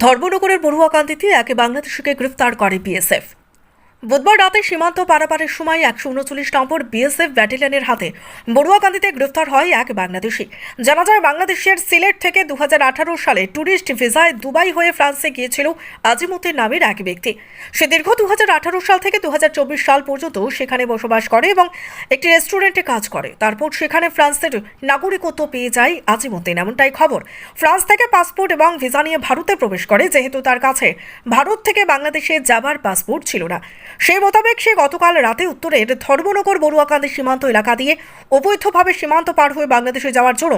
ধর্মনগরের বড়ুয়াকান্দিতে এক বাংলাদেশিকে গ্রেফতার করে বিএসএফ। বুধবার রাতে সীমান্ত পারাপারের সময় একশো উনচল্লিশ নম্বর বিএসএফ ব্যাটালিয়নের হাতে বড়ুয়াকান্দিতে গ্রেফতার হয় এক বাংলাদেশি। জানা যায়, বাংলাদেশের সিলেট থেকে দুহাজার আঠারো সালে ট্যুরিস্ট ভিসায় দুবাই হয়ে ফ্রান্সে গিয়েছিল আজিমুদ্দিন নামের এক ব্যক্তি। সে দীর্ঘ দুহাজার আঠারো সাল থেকে দুহাজার চব্বিশ সাল পর্যন্ত সেখানে বসবাস করে এবং একটি রেস্টুরেন্টে কাজ করে। তারপর সেখানে ফ্রান্সের নাগরিকত্ব পেয়ে যায় আজিমুদ্দিন। এমনটাই খবর। ফ্রান্স থেকে পাসপোর্ট এবং ভিসা নিয়ে ভারতে প্রবেশ করে, যেহেতু তার কাছে ভারত থেকে বাংলাদেশে যাবার পাসপোর্ট ছিল না। সেই মোতাবেক সে গতকাল রাতে উত্তরের ধর্মনগর বড়ুয়াকান্দি সীমান্ত এলাকা দিয়ে অবৈধভাবে সীমান্ত পার হয়ে বাংলাদেশে যাওয়ার জন্য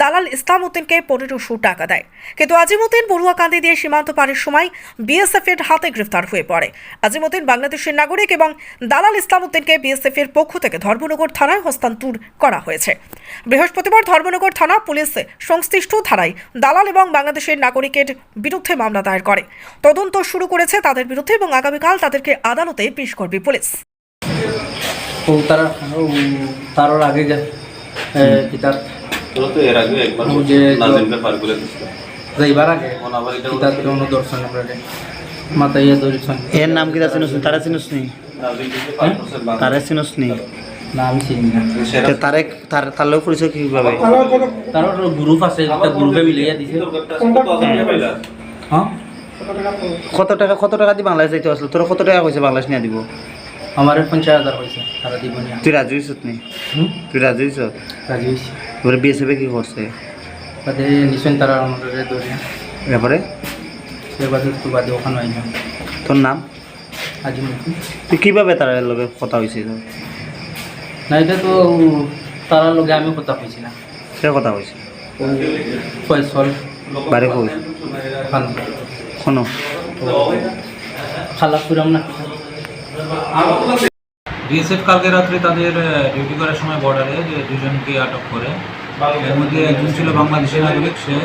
দালাল ইসলাম উদ্দিনকে পনেরোশো টাকা দেয়। কিন্তু আজিমুদ্দিন বড়ুয়াকান্দি দিয়ে সীমান্ত পারের সময় বিএসএফ এর হাতে গ্রেফতার হয়ে পড়ে। আজিমুদ্দিন বাংলাদেশের নাগরিক এবং দালাল ইসলাম উদ্দিনকে বিএসএফ এর পক্ষ থেকে ধর্মনগর থানায় হস্তান্তর করা হয়েছে। বৃহস্পতিবার ধর্মনগর থানা পুলিশ সংশ্লিষ্ট ধারায় দালাল এবং বাংলাদেশের নাগরিকের বিরুদ্ধে মামলা দায়ের করে। তদন্ত শুরু করেছে তাদের বিরুদ্ধে এবং আগামীকাল তাদেরকে আদালতে পেশ করবে পুলিশ। ও তারা ও আগে যা কিতাব তো এর আগে একবার যে- নাজিমকে পার করে দিছিল। যাইবার আগে এখন এটা কিতাব কোনো দর্শন করে মাথায় দর্শন এর নাম কি চিনস তারা চিনস নি? পার তারা চিনস নি? না চিনি না। তারে তার তার লোক পরিচয় কীভাবে? তারও গ্রুপ আছে একটা গ্রুপে মিলিয়ে দিছে। হ্যাঁ। কত টাকা কত টাকা দিয়ে বাংলাদেশ যাইতে আসলো? তোর কত টাকা কইছে বাংলাদেশ নিয়ে দিব? আমার পঞ্চাশ হাজার হয়েছে তারা দিব না তুই রাজি হইছত নি? তুই রাজি হইছ রাজি হয়েছে এবারে বিএসএফ কি করছে? বাদে নিশ্চয় তারা আমাদের ধরে। ব্যাপারে সে বাদে তো বাদে ওখানে আইন। তোর নাম? আজি মুখি তুই কীভাবে তার লগে কথা হয়েছে না এটা তো তারার লগে আমি কথা কইছি না সে কথা হয়েছে ফয়সল। বাড়ি খান শোনো খালা পুরাম না। বিএসএফ কালকে রাত্রে তাদের ডিউটি করার সময় বর্ডারে যে দুজনকে আটক করে। এর মধ্যে একজন ছিল বাংলাদেশের নাগরিক সে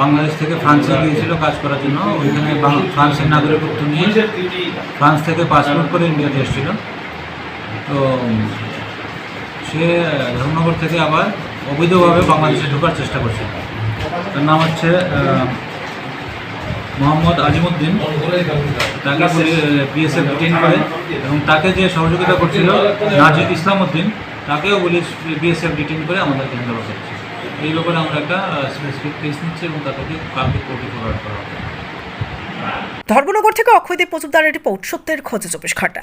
বাংলাদেশ থেকে ফ্রান্সে গিয়েছিল কাজ করার জন্য। ওইখানে ফ্রান্সের নাগরিকত্ব নিয়ে ফ্রান্স থেকে পাসপোর্ট করে ইন্ডিয়াতে এসেছিল। তো সে ধর্মনগর থেকে আবার অবৈধভাবে বাংলাদেশে ঢোকার চেষ্টা করছে তার নাম হচ্ছে মোহাম্মদ আজিমুদ্দিন তাকে বিএসএফ ডিটেন করে এবং তাকে যে সহযোগিতা করছিল নাজিদ ইসলাম উদ্দিন তাকেও পুলিশ বিএসএফ ডিটেন করে আমাদের কেন্দ্র করছে। এই ব্যাপারে আমরা একটা স্পেসিফিক কেস নিচ্ছি এবং তাদেরকে কালকে কোর্টে প্রভাব করা হবে। ধর্মনগর থেকে অক্ষয়দেব মজুমদারের রিপোর্ট সত্যের খোঁজে চব্বিশ ঘণ্টা।